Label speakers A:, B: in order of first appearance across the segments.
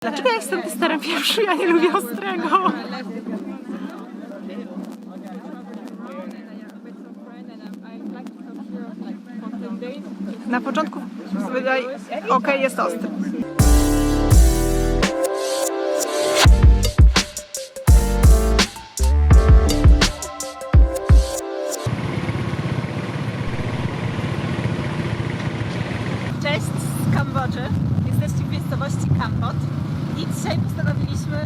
A: Dlaczego ja jestem testerem pieprzu? Ja nie lubię ostrego. Na początku okej, jest ostry. Postanowiliśmy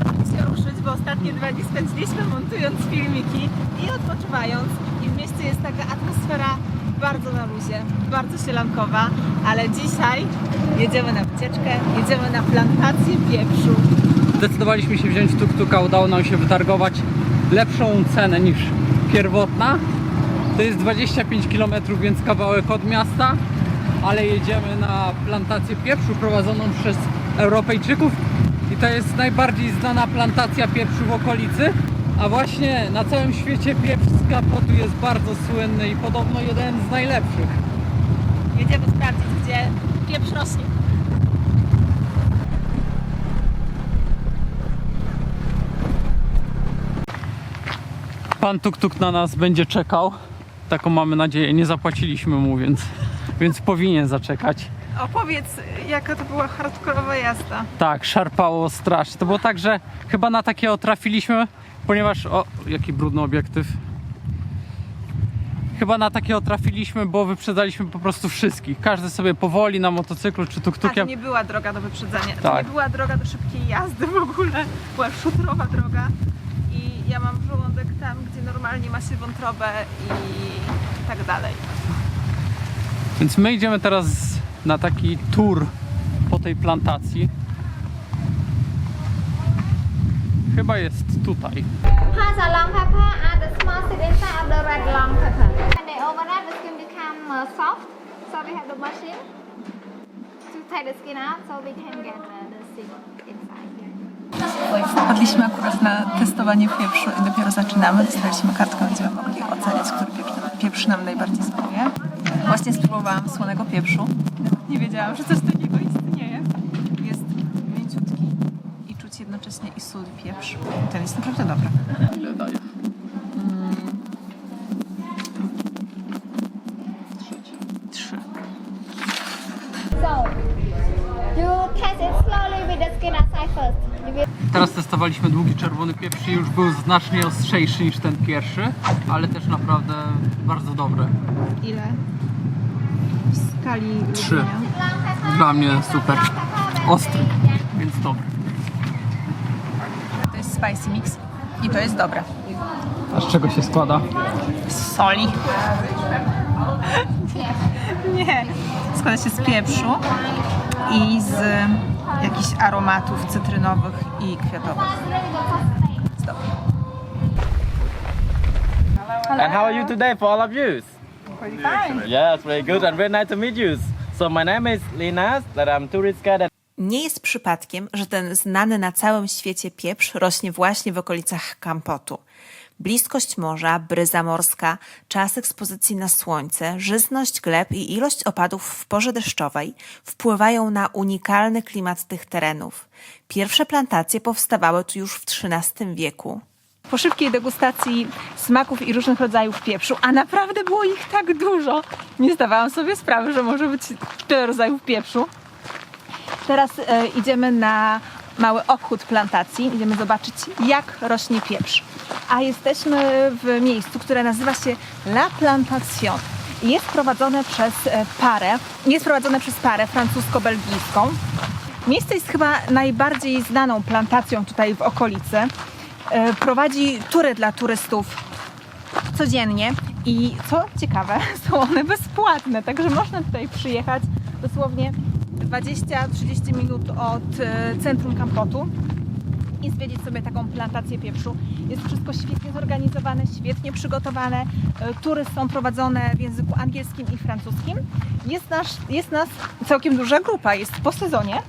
A: trochę ruszyć, bo ostatnie dwa dni spędziliśmy montując filmiki i odpoczywając. I w mieście jest taka atmosfera bardzo na luzie, bardzo sielankowa, ale dzisiaj jedziemy na wycieczkę, jedziemy na plantację pieprzu.
B: Zdecydowaliśmy się wziąć tuk-tuka, udało nam się wytargować lepszą cenę niż pierwotna. To jest 25 km, więc kawałek od miasta, ale jedziemy na plantację pieprzu prowadzoną przez Europejczyków to jest najbardziej znana plantacja pieprzu w okolicy. A właśnie na całym świecie pieprz z Kapotu jest bardzo słynny i podobno jeden z najlepszych.
A: Jedziemy sprawdzić, gdzie pieprz rośnie.
B: Pan tuk-tuk na nas będzie czekał. Taką mamy nadzieję. Nie zapłaciliśmy mu, więc, więc powinien zaczekać.
A: Opowiedz, jaka to była hardkorowa jazda.
B: Tak, szarpało strasznie. To było tak, że chyba na takiego trafiliśmy, ponieważ. O, jaki brudny obiektyw. Chyba na takiego trafiliśmy, bo wyprzedzaliśmy po prostu wszystkich. Każdy sobie powoli na motocyklu czy
A: A to
B: tuk-tukiem.
A: nie była droga do wyprzedzenia. To
B: Tak.
A: nie była droga do szybkiej jazdy w ogóle. Była szutrowa droga. I ja mam żołądek tam, gdzie normalnie ma się wątrobę i tak dalej.
B: Więc my idziemy teraz na taki tour po tej plantacji. Chyba jest tutaj.
C: So we have the machine to take the skin out so we can get uh, the seed inside.
D: Wpadliśmy akurat na testowanie pieprzu i dopiero zaczynamy. Dostaliśmy kartkę, będziemy mogli oceniać, który pieprz, pieprz nam najbardziej smakuje. Właśnie spróbowałam słonego pieprzu. Nie wiedziałam, że coś takiego istnieje. Jest mięciutki i czuć jednocześnie i sól i pieprz. Ten jest naprawdę dobry.
B: Ile daje?
D: Trzy.
C: So you taste it slowly with the skin outside first. You will
B: Teraz testowaliśmy długi czerwony pieprz i już był znacznie ostrzejszy niż ten pierwszy, ale też naprawdę bardzo dobry.
A: Ile? Skali
B: Trzy.
A: lubienia.
B: Dla mnie super. Ostry, więc dobry.
D: To jest spicy mix i to jest dobre.
B: A z czego się składa?
D: Z soli.
A: Nie.
D: Składa się z pieprzu i z jakichś aromatów cytrynowych i kwiatowych. Jest dobre.
E: And how are you today for all of you?
A: Pretty fine.
E: Yes, very good and very nice to meet you. So my name is Linas, that I'm tourist guide
F: Nie jest przypadkiem, że ten znany na całym świecie pieprz rośnie właśnie w okolicach Kampotu. Bliskość morza, bryza morska, czas ekspozycji na słońce, żyzność gleb i ilość opadów w porze deszczowej wpływają na unikalny klimat tych terenów. Pierwsze plantacje powstawały tu już w XIII wieku.
A: Po szybkiej degustacji smaków i różnych rodzajów pieprzu, a naprawdę było ich tak dużo, nie zdawałam sobie sprawy, że może być tyle rodzajów pieprzu. Teraz e, idziemy na mały obchód plantacji, idziemy zobaczyć jak rośnie pieprz. A jesteśmy w miejscu, które nazywa się La Plantation. Jest prowadzone przez e, parę, jest prowadzone przez parę francusko-belgijską. Miejsce jest chyba najbardziej znaną plantacją tutaj w okolicy. E, Prowadzi tury dla turystów codziennie i co ciekawe, są one bezpłatne, także można tutaj przyjechać dosłownie 20-30 minut od e, centrum Kampotu i zwiedzić sobie taką plantację pieprzu. Jest wszystko świetnie zorganizowane, świetnie przygotowane. E, Tury są prowadzone w języku angielskim i francuskim. Jest, nasz, jest nas całkiem duża grupa, jest po sezonie.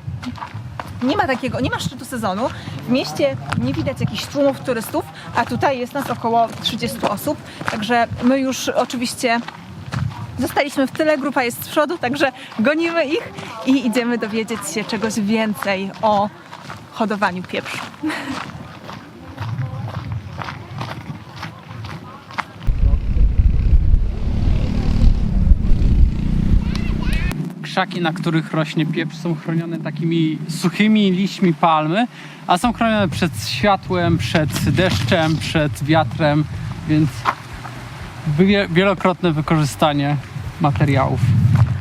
A: Nie ma takiego, nie ma szczytu sezonu. W mieście nie widać jakichś tłumów turystów, a tutaj jest nas około 30 osób. Także my już oczywiście Zostaliśmy w tyle, grupa jest z przodu, także gonimy ich i idziemy dowiedzieć się czegoś więcej o hodowaniu pieprzu.
B: Krzaki, na których rośnie pieprz, są chronione takimi suchymi liśćmi palmy, a są chronione przed światłem, przed deszczem, przed wiatrem, więc wie- wielokrotne wykorzystanie materiałów.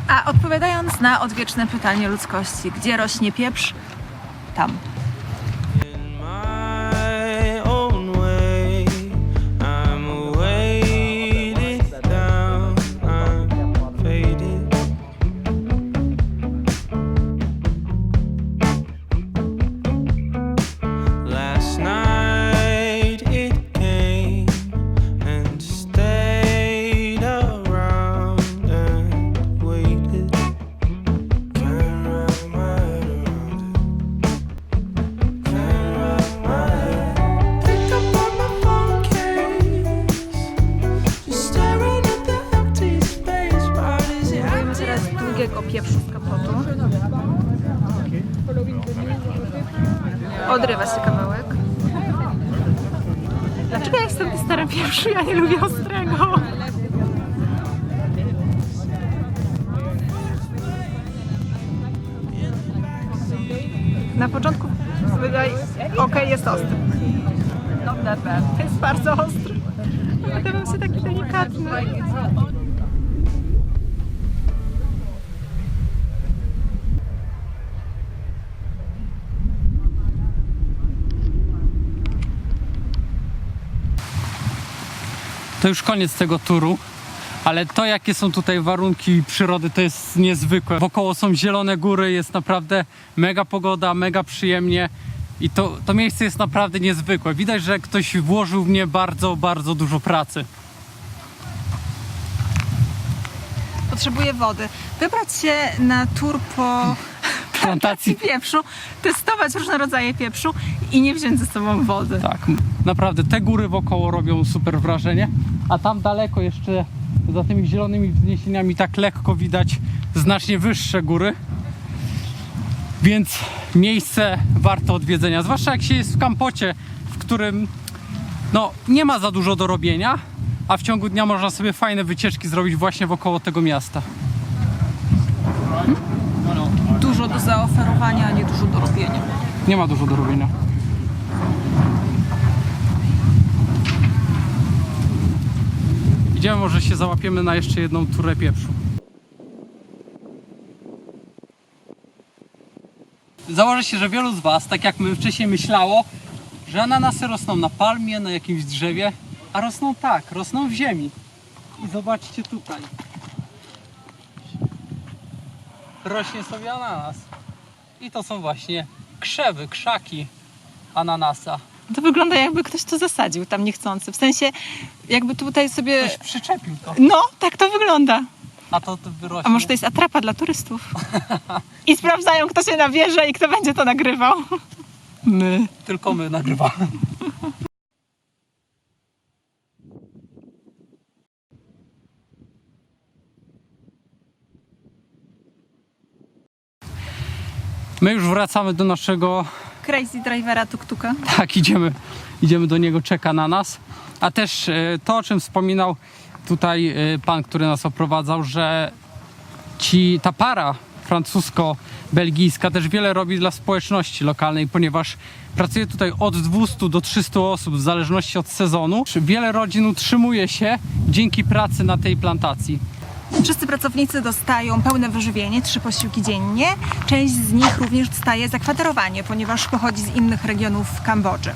D: A odpowiadając na odwieczne pytanie ludzkości, gdzie rośnie pieprz? Tam.
A: Długiego pieprzu z kapotu. Odrywa się kawałek. Dlaczego ja jestem w starym pieprzu? Ja nie lubię ostrego. Na początku wydaje, okej, jest ostry. Jest bardzo ostry. Wydawał się taki delikatny.
B: To już koniec tego turu, ale to jakie są tutaj warunki przyrody to jest niezwykłe. Wokoło są zielone góry, jest naprawdę mega pogoda, mega przyjemnie i to, to miejsce jest naprawdę niezwykłe. Widać, że ktoś włożył w nie bardzo, bardzo dużo pracy.
A: Potrzebuję wody. Wybrać się na tur po
B: Plantacji.
A: pieprzu, testować różne rodzaje pieprzu i nie wziąć ze sobą wody.
B: Tak, naprawdę te góry wokoło robią super wrażenie, a tam daleko jeszcze za tymi zielonymi wzniesieniami tak lekko widać znacznie wyższe góry. Więc miejsce warto odwiedzenia, zwłaszcza jak się jest w Kampocie, w którym no, nie ma za dużo do robienia, a w ciągu dnia można sobie fajne wycieczki zrobić właśnie wokoło tego miasta.
D: Dużo do zaoferowania, a nie dużo do robienia.
B: Nie ma dużo do robienia. Idziemy, może się załapiemy na jeszcze jedną turę pieprzu. Założę się, że wielu z Was, tak jak my wcześniej myślało, że ananasy rosną na palmie, na jakimś drzewie, a rosną tak, rosną w ziemi. I zobaczcie tutaj. Rośnie sobie ananas. I to są właśnie krzewy, krzaki ananasa.
A: To wygląda jakby ktoś to zasadził tam niechcący. W sensie jakby tutaj sobie...
B: Ktoś przyczepił to,
A: No, tak to wygląda.
B: a to, wyrośnie.
A: A może to jest atrapa dla turystów? I sprawdzają, kto się nabierze i kto będzie to nagrywał. My.
B: Tylko my nagrywamy. My już wracamy do naszego
A: Crazy drivera tuk-tuka.
B: Tak, idziemy, idziemy do niego, czeka na nas. A też e, to, o czym wspominał tutaj e, pan, który nas oprowadzał, że ci, ta para francusko-belgijska też wiele robi dla społeczności lokalnej, ponieważ pracuje tutaj od 200 do 300 osób w zależności od sezonu. Wiele rodzin utrzymuje się dzięki pracy na tej plantacji.
A: Wszyscy pracownicy dostają pełne wyżywienie, trzy posiłki dziennie. Część z nich również dostaje zakwaterowanie, ponieważ pochodzi z innych regionów Kambodży.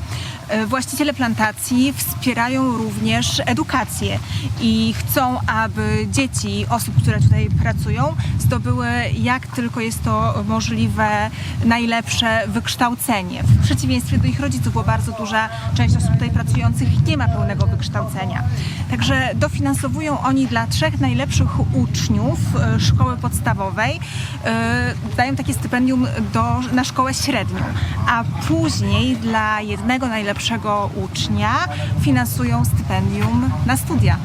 A: E, Właściciele plantacji wspierają również edukację i chcą, aby dzieci osób, które tutaj pracują, zdobyły jak tylko jest to możliwe najlepsze wykształcenie. W przeciwieństwie do ich rodziców, bo bardzo duża część osób tutaj pracujących nie ma pełnego wykształcenia. Także dofinansowują oni dla trzech najlepszych uczniów e, szkoły podstawowej, e, dają takie stypendium do, na szkołę średnią, a później dla jednego najlepszego ucznia finansują stypendium na studia.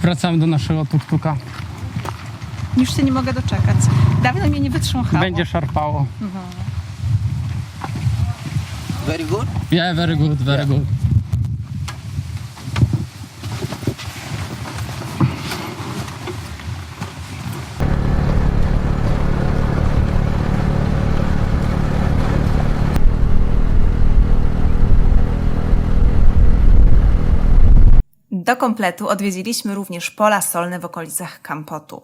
B: Wracamy do naszego tuktuka.
A: Już się nie mogę doczekać. Dawno mnie nie wytrząchało.
B: Będzie szarpało.
E: Very good.
B: Yeah, very good, very good.
F: Do kompletu odwiedziliśmy również pola solne w okolicach Kampotu.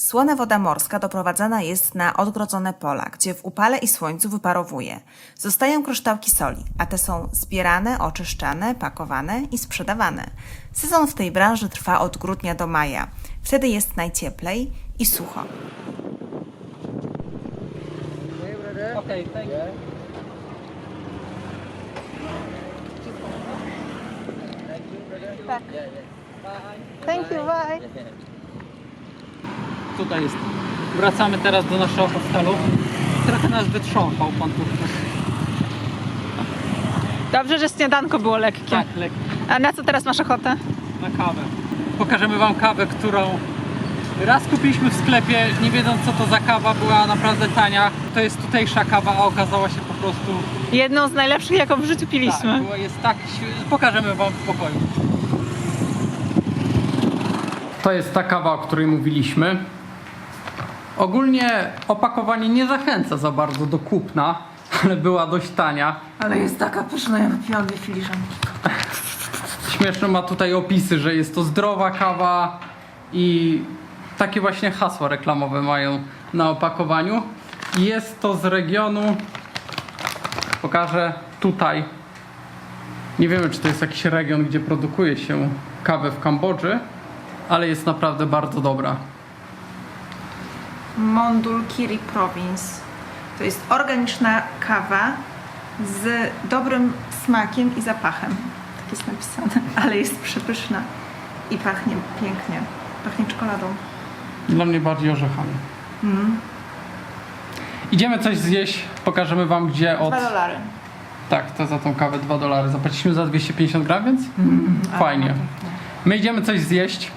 F: Słona woda morska doprowadzana jest na odgrodzone pola, gdzie w upale i słońcu wyparowuje. Zostają kryształki soli, a te są zbierane, oczyszczane, pakowane i sprzedawane. Sezon w tej branży trwa od grudnia do maja. Wtedy jest najcieplej i sucho.
B: Okay, thank you.
A: Thank you, bye.
B: Tutaj jest. Wracamy teraz do naszego hostelu. Trochę nas wytrząchał pan Turkus.
A: Dobrze, że śniadanko było lekkie.
B: Tak, lek
A: A na co teraz masz ochotę?
B: na kawę. Pokażemy wam kawę, którą raz kupiliśmy w sklepie, nie wiedząc co to za kawa, była naprawdę tania. To jest tutejsza kawa, a okazała się po prostu
A: Jedną z najlepszych, jaką w życiu piliśmy.
B: Tak, była, jest tak, pokażemy wam w pokoju. To jest ta kawa, o której mówiliśmy. Ogólnie opakowanie nie zachęca za bardzo do kupna, ale była dość tania.
D: Ale jest taka pyszna, ja wypiłam dwie filiżanki.
B: Śmieszne ma tutaj opisy, że jest to zdrowa kawa i takie właśnie hasła reklamowe mają na opakowaniu. Jest to z regionu, pokażę tutaj. Nie wiemy, czy to jest jakiś region, gdzie produkuje się kawę w Kambodży, ale jest naprawdę bardzo dobra.
D: Mondul Kiri Province. To jest organiczna kawa z dobrym smakiem i zapachem. Tak jest napisane, ale jest przepyszna i pachnie pięknie. Pachnie czekoladą.
B: Dla mnie bardziej orzechami. Idziemy coś zjeść, pokażemy wam gdzie od...
D: Dwa dolary.
B: Tak, to za tą kawę 2 dolary. Zapłaciliśmy za 250 gram, więc fajnie. My idziemy coś zjeść.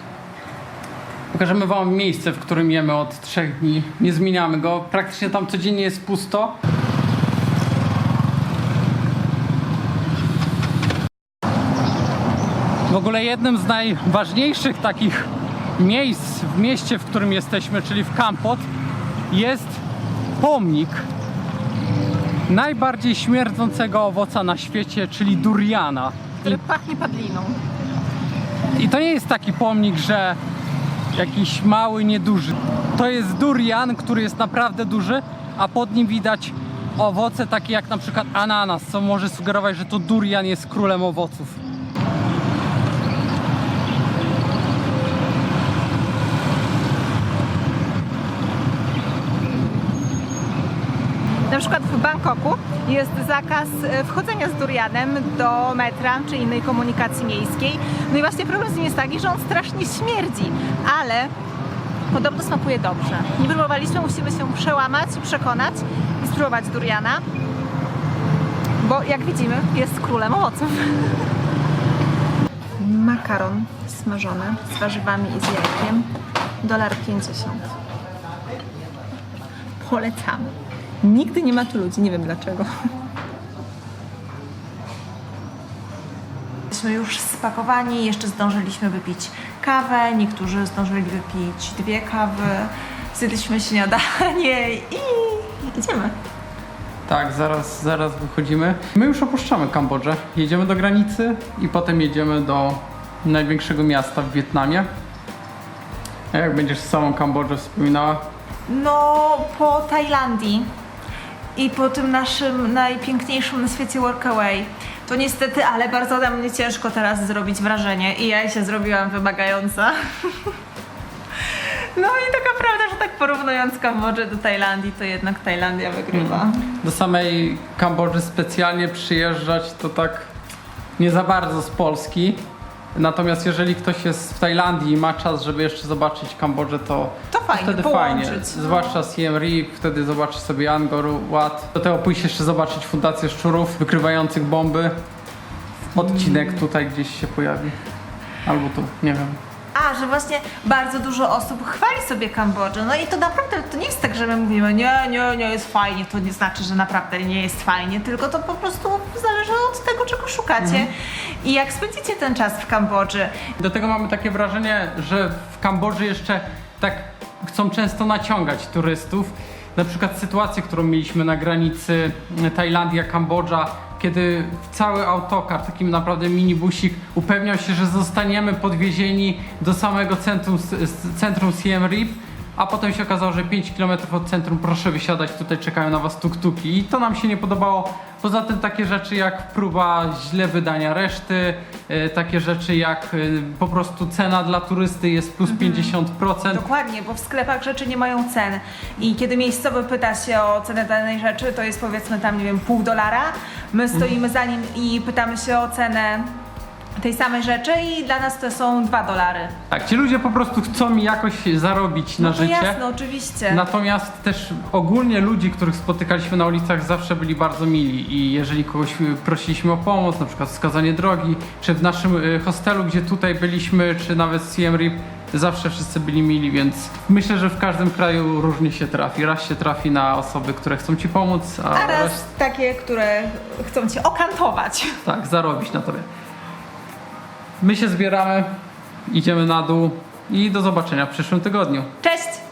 B: Pokażemy wam miejsce, w którym jemy od 3 dni. Nie zmieniamy go. Praktycznie tam codziennie jest pusto. W ogóle jednym z najważniejszych takich miejsc w mieście, w którym jesteśmy, czyli w Kampot, jest pomnik najbardziej śmierdzącego owoca na świecie, czyli duriana.
A: Który pachnie padliną.
B: I to nie jest taki pomnik, że jakiś mały, nieduży. To jest durian, który jest naprawdę duży, a pod nim widać owoce takie jak na przykład ananas, co może sugerować, że to durian jest królem owoców.
A: Przykład w Bangkoku jest zakaz e, wchodzenia z durianem do metra czy innej komunikacji miejskiej. No i właśnie problem z nim jest taki, że on strasznie śmierdzi, ale podobno smakuje dobrze. Nie próbowaliśmy, musimy się przełamać przekonać i spróbować duriana, bo jak widzimy jest królem owoców.
D: Makaron smażony z warzywami i z jajkiem. Dolar 50.
A: Polecamy. Nigdy nie ma tu ludzi, nie wiem dlaczego.
F: Jesteśmy już spakowani, jeszcze zdążyliśmy wypić kawę, niektórzy zdążyli wypić dwie kawy. Zjedliśmy śniadanie i idziemy.
B: Tak, zaraz, zaraz wychodzimy. My już opuszczamy Kambodżę. Jedziemy do granicy i potem jedziemy do największego miasta w Wietnamie. A jak będziesz całą Kambodżę wspominała?
F: No, po Tajlandii i po tym naszym najpiękniejszym na świecie workaway, to niestety, ale bardzo na mnie ciężko teraz zrobić wrażenie i ja się zrobiłam wymagająca. No i taka prawda, że tak porównując Kambodżę do Tajlandii, to jednak Tajlandia wygrywa.
B: Do samej Kambodży specjalnie przyjeżdżać to tak nie za bardzo z Polski. Natomiast jeżeli ktoś jest w Tajlandii i ma czas, żeby jeszcze zobaczyć Kambodżę, to,
F: To fajnie,
B: wtedy
F: połączyć,
B: fajnie.
F: no.
B: Zwłaszcza Siem Reap, wtedy zobaczysz sobie Angkor Wat. Do tego pójść jeszcze zobaczyć fundację szczurów wykrywających bomby. Odcinek tutaj gdzieś się pojawi. Albo tu, nie wiem.
A: A, że właśnie bardzo dużo osób chwali sobie Kambodżę. No i to naprawdę, to nie jest tak, że my mówimy, nie, nie, nie jest fajnie, to nie znaczy, że naprawdę nie jest fajnie, tylko to po prostu zależy od tego, czego szukacie. I jak spędzicie ten czas w Kambodży,
B: Do tego mamy takie wrażenie, że w Kambodży jeszcze tak chcą często naciągać turystów. Na przykład sytuację, którą mieliśmy na granicy Tajlandia-Kambodża, kiedy cały autokar, takim naprawdę minibusik, upewniał się, że zostaniemy podwiezieni do samego centrum, centrum Siem Reap, a potem się okazało, że 5 km od centrum proszę wysiadać, tutaj czekają na was tuk-tuki i to nam się nie podobało. Poza tym takie rzeczy jak próba źle wydania reszty, e, takie rzeczy jak e, po prostu cena dla turysty jest plus 50%.
A: Dokładnie, bo w sklepach rzeczy nie mają cen. I kiedy miejscowy pyta się o cenę danej rzeczy, to jest powiedzmy tam, nie wiem, pół dolara. My stoimy za nim i pytamy się o cenę tej samej rzeczy i dla nas to są dwa dolary.
B: Tak, ci ludzie po prostu chcą jakoś zarobić na
A: No to
B: życie.
A: jasne, oczywiście.
B: Natomiast też ogólnie ludzi, których spotykaliśmy na ulicach zawsze byli bardzo mili i jeżeli kogoś y, prosiliśmy o pomoc, na przykład wskazanie drogi, czy w naszym y, hostelu, gdzie tutaj byliśmy, czy nawet Siem Reap, zawsze wszyscy byli mili, więc myślę, że w każdym kraju różnie się trafi. Raz się trafi na osoby, które chcą ci pomóc, a,
A: A
B: raz
A: raz takie, które chcą cię okantować.
B: tak, zarobić na tobie. My się zbieramy, idziemy na dół i do zobaczenia w przyszłym tygodniu.
A: Cześć!